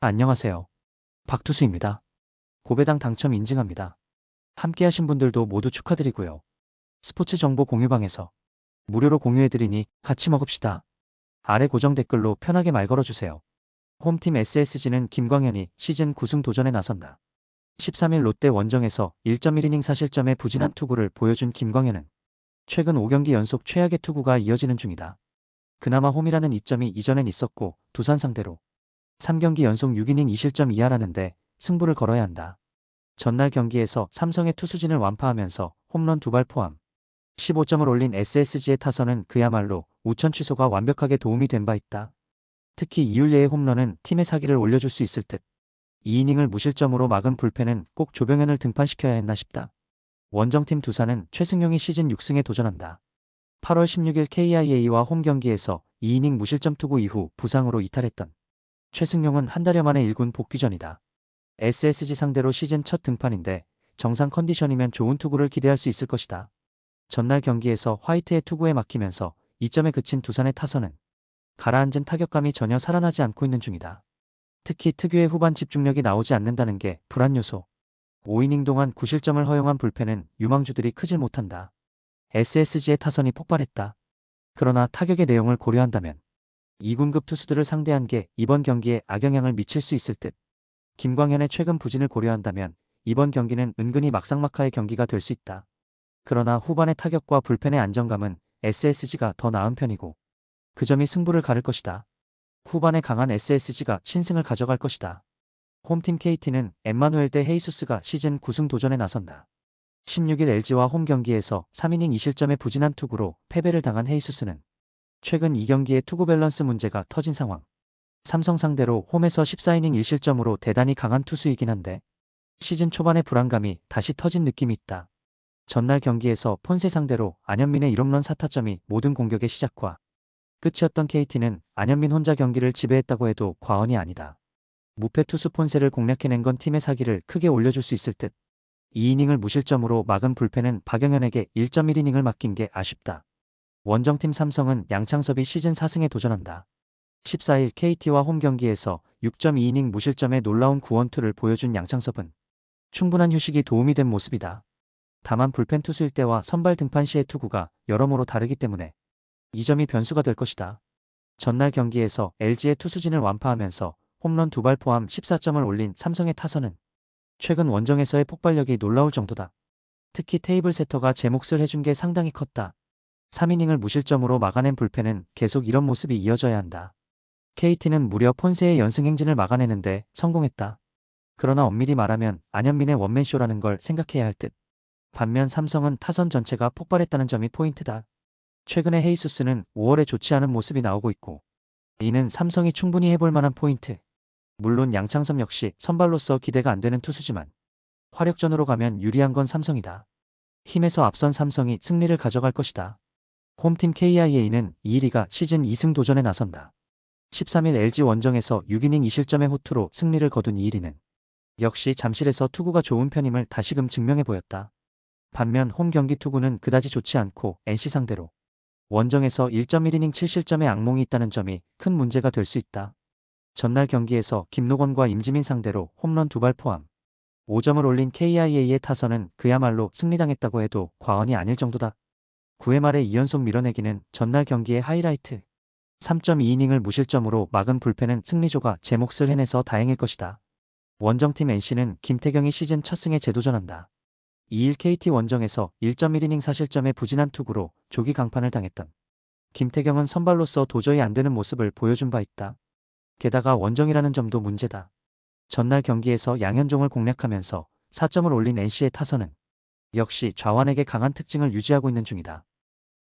안녕하세요. 박투수입니다. 고배당 당첨 인증합니다. 함께하신 분들도 모두 축하드리고요. 스포츠 정보 공유방에서 무료로 공유해드리니 같이 먹읍시다. 아래 고정 댓글로 편하게 말 걸어주세요. 홈팀 SSG는 김광현이 시즌 9승 도전에 나선다. 13일 롯데 원정에서 1.1이닝 사실점의 부진한 투구를 보여준 김광현은 최근 5경기 연속 최악의 투구가 이어지는 중이다. 그나마 홈이라는 이점이 이전엔 있었고 두산 상대로 3경기 연속 6이닝 2실점 이하라는데 승부를 걸어야 한다. 전날 경기에서 삼성의 투수진을 완파하면서 홈런 두 발 포함 15점을 올린 SSG의 타선은 그야말로 우천 취소가 완벽하게 도움이 된 바 있다. 특히 이율례의 홈런은 팀의 사기를 올려줄 수 있을 듯. 2이닝을 무실점으로 막은 불펜은 꼭 조병현을 등판시켜야 했나 싶다. 원정팀 두산은 최승용이 시즌 6승에 도전한다. 8월 16일 KIA와 홈 경기에서 2이닝 무실점 투구 이후 부상으로 이탈했던 최승용은 한 달여 만에 1군 복귀 전이다. SSG 상대로 시즌 첫 등판인데 정상 컨디션이면 좋은 투구를 기대할 수 있을 것이다. 전날 경기에서 화이트의 투구에 막히면서 2점에 그친 두산의 타선은 가라앉은 타격감이 전혀 살아나지 않고 있는 중이다. 특히 특유의 후반 집중력이 나오지 않는다는 게 불안 요소. 5이닝 동안 9실점을 허용한 불펜은 유망주들이 크질 못한다. SSG의 타선이 폭발했다. 그러나 타격의 내용을 고려한다면 2군급 투수들을 상대한 게 이번 경기에 악영향을 미칠 수 있을 듯. 김광현의 최근 부진을 고려한다면 이번 경기는 은근히 막상막하의 경기가 될 수 있다. 그러나 후반의 타격과 불펜의 안정감은 SSG가 더 나은 편이고 그 점이 승부를 가를 것이다. 후반에 강한 SSG가 신승을 가져갈 것이다. 홈팀 KT는 엠마누엘 대 헤이수스가 시즌 9승 도전에 나선다. 16일 LG와 홈 경기에서 3이닝 2실점의 부진한 투구로 패배를 당한 헤이수스는 최근 2경기의 투구 밸런스 문제가 터진 상황. 삼성 상대로 홈에서 14이닝 1실점으로 대단히 강한 투수이긴 한데 시즌 초반의 불안감이 다시 터진 느낌이 있다. 전날 경기에서 폰세 상대로 안현민의 1홈런 4타점이 모든 공격의 시작과 끝이었던 KT는 안현민 혼자 경기를 지배했다고 해도 과언이 아니다. 무패 투수 폰세를 공략해낸 건 팀의 사기를 크게 올려줄 수 있을 듯. 2이닝을 무실점으로 막은 불펜은 박영현에게 1.1이닝을 맡긴 게 아쉽다. 원정팀 삼성은 양창섭이 시즌 4승에 도전한다. 14일 KT와 홈 경기에서 6.2이닝 무실점의 놀라운 구원투를 보여준 양창섭은 충분한 휴식이 도움이 된 모습이다. 다만 불펜 투수일 때와 선발 등판 시의 투구가 여러모로 다르기 때문에 이 점이 변수가 될 것이다. 전날 경기에서 LG의 투수진을 완파하면서 홈런 두 발 포함 14점을 올린 삼성의 타선은 최근 원정에서의 폭발력이 놀라울 정도다. 특히 테이블 세터가 제 몫을 해준 게 상당히 컸다. 3이닝을 무실점으로 막아낸 불펜은 계속 이런 모습이 이어져야 한다. KT는 무려 폰세의 연승 행진을 막아내는데 성공했다. 그러나 엄밀히 말하면 안현민의 원맨쇼라는 걸 생각해야 할 듯. 반면 삼성은 타선 전체가 폭발했다는 점이 포인트다. 최근에 헤이수스는 5월에 좋지 않은 모습이 나오고 있고 이는 삼성이 충분히 해볼 만한 포인트. 물론 양창섭 역시 선발로서 기대가 안 되는 투수지만 화력전으로 가면 유리한 건 삼성이다. 힘에서 앞선 삼성이 승리를 가져갈 것이다. 홈팀 KIA는 이일이가 시즌 2승 도전에 나선다. 13일 LG 원정에서 6이닝 2실점의 호투로 승리를 거둔 이일이는 역시 잠실에서 투구가 좋은 편임을 다시금 증명해 보였다. 반면 홈 경기 투구는 그다지 좋지 않고 NC 상대로 원정에서 1.1이닝 7실점의 악몽이 있다는 점이 큰 문제가 될 수 있다. 전날 경기에서 김노건과 임지민 상대로 홈런 두 발 포함 5점을 올린 KIA의 타선은 그야말로 승리당했다고 해도 과언이 아닐 정도다. 9회 말에 2연속 밀어내기는 전날 경기의 하이라이트. 3.2이닝을 무실점으로 막은 불펜은 승리조가 제 몫을 해내서 다행일 것이다. 원정팀 NC는 김태경이 시즌 첫 승에 재도전한다. 2일 KT 원정에서 1.1이닝 사실점의 부진한 투구로 조기 강판을 당했던 김태경은 선발로서 도저히 안 되는 모습을 보여준 바 있다. 게다가 원정이라는 점도 문제다. 전날 경기에서 양현종을 공략하면서 4점을 올린 NC의 타선은 역시 좌완에게 강한 특징을 유지하고 있는 중이다.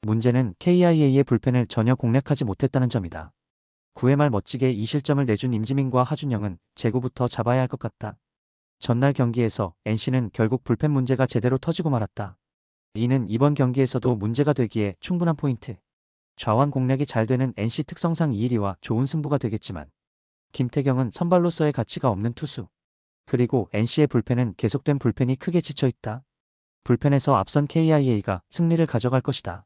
문제는 KIA의 불펜을 전혀 공략하지 못했다는 점이다. 9회 말 멋지게 2실점을 내준 임지민과 하준영은 제구부터 잡아야 할 것 같다. 전날 경기에서 NC는 결국 불펜 문제가 제대로 터지고 말았다. 이는 이번 경기에서도 문제가 되기에 충분한 포인트. 좌완 공략이 잘 되는 NC 특성상 2-1위와 좋은 승부가 되겠지만 김태경은 선발로서의 가치가 없는 투수. 그리고 NC의 불펜은 계속된 불펜이 크게 지쳐 있다. 불펜에서 앞선 KIA가 승리를 가져갈 것이다.